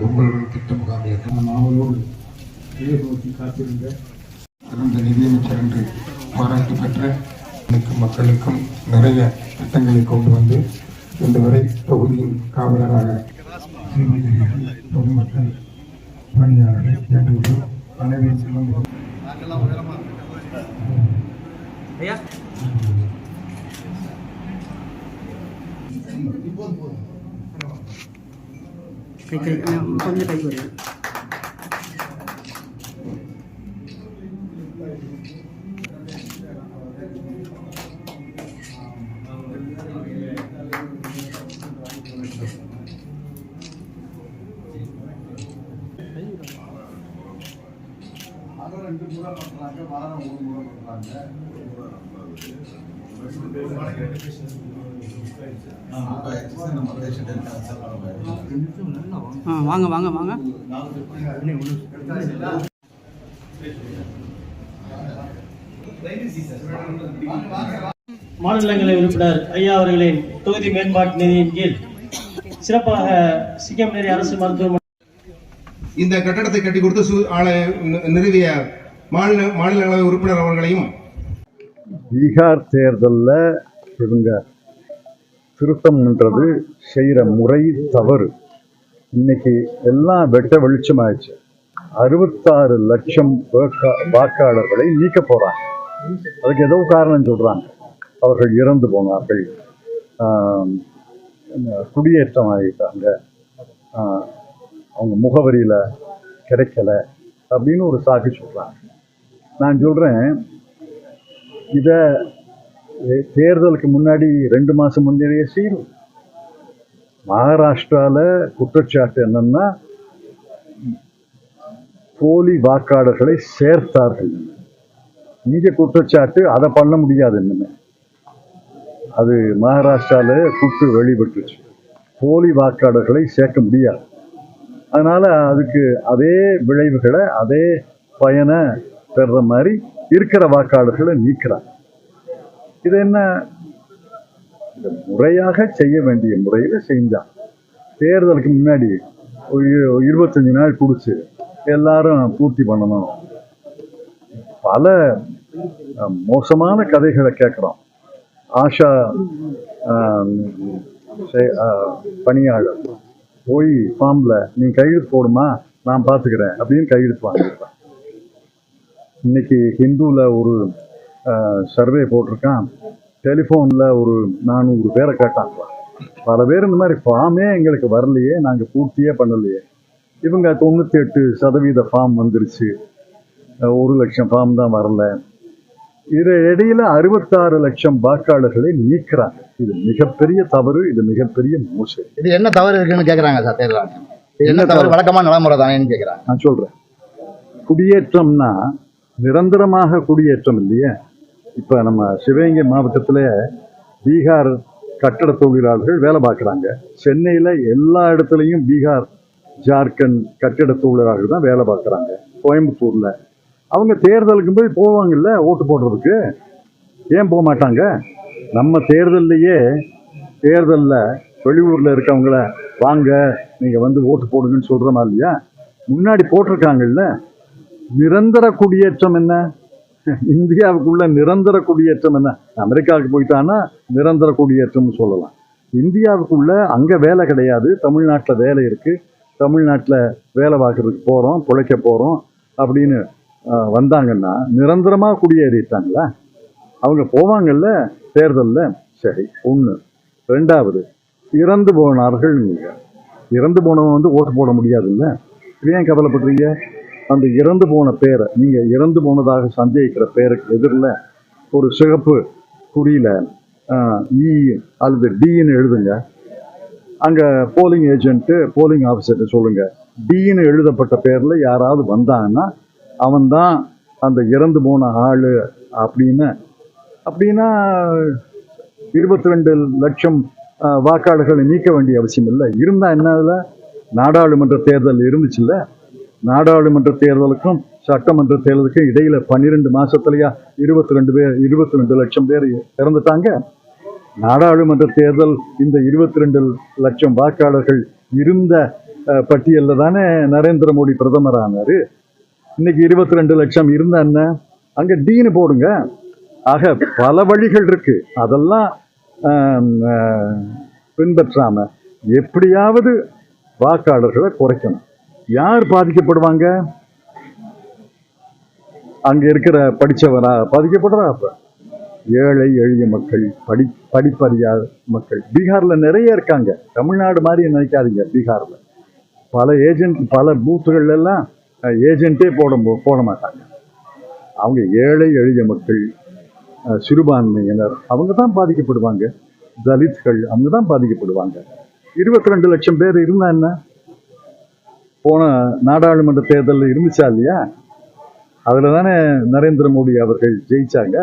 உங்களுடன் திட்ட முகாமையற்ற மாவளோடு நோக்கி காத்திருந்த சிறந்த நிதியமைச்சர் என்று பாராட்டு பெற்ற மக்களுக்கும் நிறைய திட்டங்களை கொண்டு வந்து இன்று வரை தொகுதியின் காவலராக பொதுமக்கள் பணியாளர்கள் வேண்டுகோள் அனைவரும் சிறந்த கை கை ஆ, கொஞ்சம் கை வரும் ஆ வாங்க வாங்க வாங்க. மாநிலங்களவை உறுப்பினர் ஐயா அவர்களின் தொகுதி மேம்பாட்டு நிதியின் கீழ் சிறப்பாக சிங்கம்நேரி அரசு மருத்துவமனை இந்த கட்டடத்தை கட்டி கொடுத்து சு- ஆள நிறுவிய மாநில மாநிலங்களவை உறுப்பினர் அவர்களையும் பீகார் தேர்தலில் இவங்க திருத்தம்ன்றது செய்கிற முறை தவறு. இன்னைக்கு எல்லாம் வெட்ட வெளிச்சமாயிடுச்சு. அறுபத்தாறு லட்சம் வாக்காளர்களை நீக்க போகிறாங்க அதுக்கு ஏதோ காரணம் சொல்கிறாங்க அவர்கள் இறந்து போனார்கள். குடியேற்றம் ஆகிட்டாங்க. அவங்க முகவரியில் கிடைக்கல அப்படின்னு ஒரு சாக்கு சொல்கிறாங்க நான் சொல்கிறேன் இதை தேர்தலுக்கு முன்னாடி ரெண்டு மாதம் முன்னாடியே செய்யணும் மகாராஷ்டிராவில் குற்றச்சாட்டு என்னன்னா போலி வாக்காளர்களை சேர்த்தார்கள். இங்கே குற்றச்சாட்டு அதை பண்ண முடியாது இன்னுமே. அது மகாராஷ்டிராவில் குற்று வெளிப்பட்டுச்சு. போலி வாக்காளர்களை சேர்க்க முடியாது. அதனால் அதுக்கு அதே விளைவுகளை அதே பயனை பெறுற மாதிரி இருக்கிற வாக்காளர்களை நீக்கிறாங்க. இது என்ன? இந்த முறையாக செய்ய வேண்டிய முறையில செஞ்சான் தேர்தலுக்கு முன்னாடி இருபத்தஞ்சு நாள் குடிச்சு எல்லாரும் பூர்த்தி பண்ணணும். பல மோசமான கதைகளை கேட்குறோம். ஆஷா ஆஹ், ஆஹ், பணியாளர் போய் ஃபார்ம்ல நீ கையெழுத்து போடுமா? நான் பார்த்துக்கிறேன் அப்படின்னு கையெழுத்து வாங்கிடுறான் இன்னைக்கு ஹிந்துவில் ஒரு சர்வே போட்டிருக்கான். டெலிஃபோனில் ஒரு நானூறு பேரை கேட்டாங்களாம் பல பேர் இந்த மாதிரி ஃபார்மே எங்களுக்கு வரலையே நாங்கள் பூர்த்தியே பண்ணலையே. இவங்க தொண்ணூற்றி எட்டு சதவீத ஃபார்ம் வந்துருச்சு. ஒரு லட்சம் ஃபார்ம் தான் வரல. இது இடையில அறுபத்தாறு லட்சம் வாக்காளர்களை நீக்கிறாங்க. இது மிகப்பெரிய தவறு இது மிகப்பெரிய மோசடி. இது என்ன தவறு இருக்குன்னு கேக்குறாங்க சார் தேர்தல் என்ன தவறு? வழக்கமான நடைமுறை தானேன்னு கேக்குறாங்க. நான் சொல்றேன். குடியேற்றம்னா நிரந்தரமாக குடியேற்றம் இல்லையே? இப்போ நம்ம சிவகங்கை மாவட்டத்தில் பீகார் கட்டட தொழிலாளர்கள் வேலை பார்க்குறாங்க. சென்னையில் எல்லா இடத்துலையும் பீகார் ஜார்க்கண்ட் கட்டிட தொழிலாளர்கள் தான் வேலை பார்க்குறாங்க. கோயம்புத்தூரில். அவங்க தேர்தலுக்கு போய் போவாங்கல்ல ஓட்டு போடுறதுக்கு? ஏன் போக மாட்டாங்க? நம்ம தேர்தல்லையே தேர்தலில் வெளியூரில் இருக்கவங்கள வாங்க நீங்கள் வந்து ஓட்டு போடுங்கன்னு சொல்றோமா இல்லையா? முன்னாடி போட்டிருக்காங்கல்ல? நிரந்தர குடியேற்றம் என்ன? இந்தியாவுக்குள்ள நிரந்தர குடியேற்றம் என்ன? அமெரிக்காவுக்கு போயிட்டான்னா நிரந்தர குடியேற்றம்னு சொல்லலாம். இந்தியாவுக்குள்ள அங்கே வேலை கிடையாது. தமிழ்நாட்டில் வேலை இருக்குது தமிழ்நாட்டில் வேலை பார்க்குறதுக்கு போகிறோம் பிழைக்க போகிறோம் அப்படின்னு வந்தாங்கன்னா நிரந்தரமாக குடியேறிட்டாங்களா? அவங்க போவாங்கல்ல தேர்தலில்? சரி ஒன்று ரெண்டாவது இறந்து போனார்கள் நீங்க. இறந்து போனவன் வந்து ஓட்டு போட முடியாதுல்ல? ஏன் கவலைப்படுறீங்க? அந்த இறந்து போன பேரை நீங்கள் இறந்து போனதாக சந்தேகிக்கிற பேருக்கு எதிரில் ஒரு சிகப்பு குறியில இ e அல்லது டின்னு எழுதுங்க. அங்கே போலிங் ஏஜென்ட்டு போலிங் ஆஃபீஸர்கிட்ட சொல்லுங்கள் டின்னு எழுதப்பட்ட பேரில் யாராவது வந்தாங்கன்னா அவன்தான் அந்த இறந்து போன ஆள் அப்படின்னு. அப்படின்னா இருபத்தி ரெண்டு லட்சம் வாக்காளர்களை நீக்க வேண்டிய அவசியம் இல்லை. இருந்தால் என்ன அதில்? நாடாளுமன்ற தேர்தல் இருந்துச்சுல்ல? நாடாளுமன்ற தேர்தலுக்கும் சட்டமன்ற தேர்தலுக்கும் இடையில பன்னிரெண்டு மாசத்துலயா இருபத்தி ரெண்டு பேர் இருபத்தி ரெண்டு லட்சம் பேர் இறந்துட்டாங்க. நாடாளுமன்ற தேர்தல் இந்த இருபத்தி ரெண்டு லட்சம் வாக்காளர்கள் இருந்த பட்டியலில் தானே நரேந்திர மோடி பிரதமர் ஆனாரு. இன்னைக்கு இருபத்தி ரெண்டு லட்சம் இருந்த என்ன அங்கே டீனு போடுங்க. ஆக பல வழிகள் இருக்கு. அதெல்லாம் பின்பற்றாம எப்படியாவது வாக்காளர்களை குறைக்கணும். யார் பாதிக்கப்படுவாங்க? அங்க இருக்கிற படிச்சவரா பாதிக்கப்படுறா அப்ப? ஏழை எளிய மக்கள் படி படிப்பறியாத மக்கள். பீகார்ல நிறைய இருக்காங்க. தமிழ்நாடு மாதிரி நினைக்காதீங்க பீகார்ல. பல ஏஜென்ட் பல பூத்துகள் எல்லாம் ஏஜென்ட்டே போட போட மாட்டாங்க. அவங்க ஏழை எளிய மக்கள் சிறுபான்மையினர் அவங்க தான் பாதிக்கப்படுவாங்க. தலித்கள் அவங்க தான் பாதிக்கப்படுவாங்க. இருபத்தி ரெண்டு லட்சம் பேர் இருந்தா என்ன? போன நாடாளுமன்ற தேர்தலில் இருந்துச்சா இல்லையா? அதில் தானே நரேந்திர மோடி அவர்கள் ஜெயிச்சாங்க.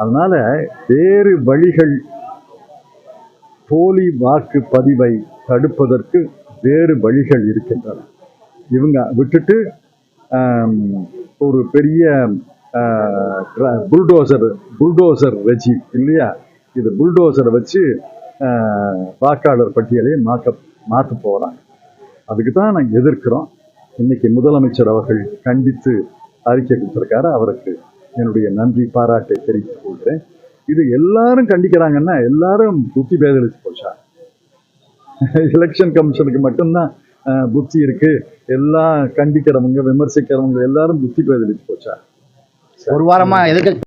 அதனால் வேறு வழிகள் போலி வாக்கு பதிவை தடுப்பதற்கு வேறு வழிகள் இருக்கின்றன. இவங்க விட்டுட்டு ஒரு பெரிய புல்டோசர் புல்டோசர் வச்சு இல்லையா? இது புல்டோசரை வச்சு வாக்காளர் பட்டியலை மாக்க மாற்ற போகிறாங்க அதுக்கு தான் நாங்கள் எதிர்க்கிறோம். இன்னைக்கு முதலமைச்சர் அவர்கள் கண்டித்து அறிக்கை கொடுத்துருக்காரு. அவருக்கு என்னுடைய நன்றி பாராட்டை தெரிவித்துக் கொள்கிறேன். இது எல்லாரும் கண்டிக்கிறாங்கன்னா எல்லாரும் புத்தி பேதலிச்சு போச்சா எலெக்ஷன் கமிஷனுக்கு மட்டும்தான் புத்தி இருக்கு. எல்லாம் கண்டிக்கிறவங்க விமர்சிக்கிறவங்க எல்லாரும் புத்தி பேதலிச்சு போச்சா ஒரு வாரமா எதிர்க்க